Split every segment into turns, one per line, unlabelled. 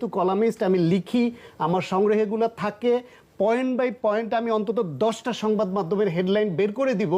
যেহেতু কলামিস্ট, আমি লিখি, আমার সংগ্রহগুলো থাকে পয়েন্ট বাই পয়েন্ট আমি অন্তত দশটা সংবাদ মাধ্যমের হেডলাইন বের করে দিব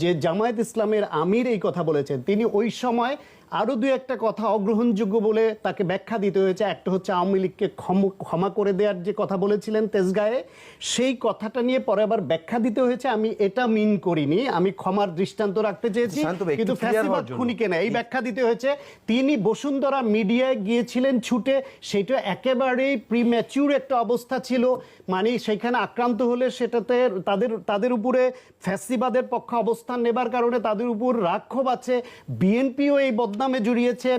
যে জামায়াত ইসলামের আমির এই কথা বলেছেন। তিনি ওই সময় আরও দু একটা কথা অগ্রহণযোগ্য বলে তাকে ব্যাখ্যা দিতে হয়েছে। একটা হচ্ছে আওয়ামী লীগকে ক্ষম- ক্ষমা করে দেওয়ার যে কথা বলেছিলেন তেজগায়ে সেই কথাটা নিয়ে পরে আবার ব্যাখ্যা দিতে হয়েছে। আমি এটা মিন করিনি আমি ক্ষমার দৃষ্টান্ত রাখতে চেয়েছি। কিন্তু ফ্যাসিবাদ খুনিকে না এই ব্যাখ্যা দিতে হয়েছে। তিনি বসুন্ধরা মিডিয়ায় গিয়েছিলেন ছুটে সেটা একেবারেই প্রিম্যাচিউর একটা অবস্থা ছিল। মানে সেখানে আক্রান্ত হলে সেটাতে তাদের তাদের উপরে ফ্যাসিবাদের পক্ষে অবস্থান নেবার কারণে তাদের উপর রাক্ষোভ আছে। বিএনপিও এই বদনামে জড়িয়েছে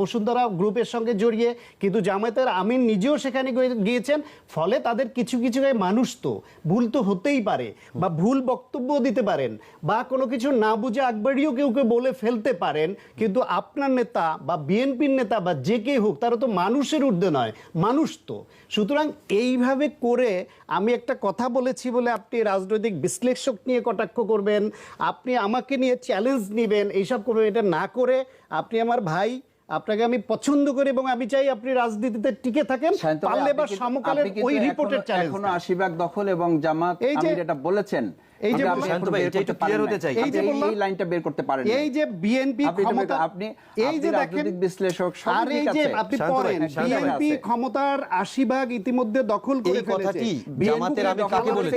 বসুন্ধরা গ্রুপের সঙ্গে জড়িয়ে। কিন্তু জামায়াতের আমিন নিজেও সেখানে গিয়েছেন। ফলে তাদের কিছু কিছু মানুষ তো, ভুল তো হতেই পারে বা ভুল বক্তব্য দিতে পারেন বা কোনো কিছু না বুঝে আকবরিও কেউ কেউ বলে ফেলতে পারেন। কিন্তু আপনার নেতা বা বিএনপির নেতা বা যে কে হোক, তারা তো মানুষের ঊর্ধ্বে নয়, মানুষ তো। সুতরাং এইভাবে করে আমি একটা কথা বলেছি বলে আপনি রাজনৈতিক বিশ্লেষক নিয়ে কটাক্ষ করবেন, আপনি আমাকে নিয়ে চ্যালেঞ্জ নেবেন, এইসব করবেন, এটা না করে আপনি আমার ভাই আপনাকে আমি পছন্দ করি এবং আমি চাই আপনি রাজনীতিতে টিকে থাকেন
তাহলে
পারলে বা সমকালের ওই রিপোর্টের চ্যালেঞ্জ
এখনও আশীর্বাদ দখল এবং জামাত এটা বলেছেন
এই যে এই
এই- লাইনটা বের করতে পারেন
এই যে বিএনপি ক্ষমতা
আপনি
এই যে দেখেন
বিশ্লেষক
আর এই যে আপনি পড়েন বিএনপি ক্ষমতার আশি ভাগ ইতিমধ্যে দখল করে ফেলেছে।
জামাতের
দখল
কাকে বলেছে?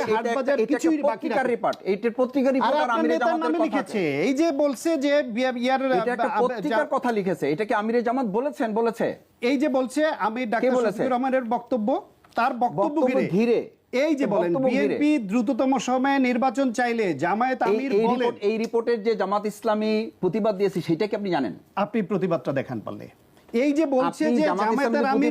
কিছুই বাকি
এইটার পত্রিকার রিপোর্ট আর আমিরে জামাতের
লিখেছে। এই যে বলছে যে ইয়ার
এটা একটা পত্রিকার কথা লিখেছে। এটা কি আমিরে জামাত বলেছেন? বলেছে।
এই যে বলছে আমি ডাক্তার
বলেছে?
শফিকুর রহমানের বক্তব্য। তার বক্তব্য ঘিরে। এই যে বলেন বিএনপি দ্রুততম সময়ে নির্বাচন চাইলে জামায়াত আমির
এই
বলেন
এই রিপোর্টের যে জামাত ইসলামী প্রতিবাদ দিয়েছে সেটা কি আপনি জানেন?
আপনি প্রতিবাদটা দেখান পারলে। এই যে বলছে যে জামায়াতের আমির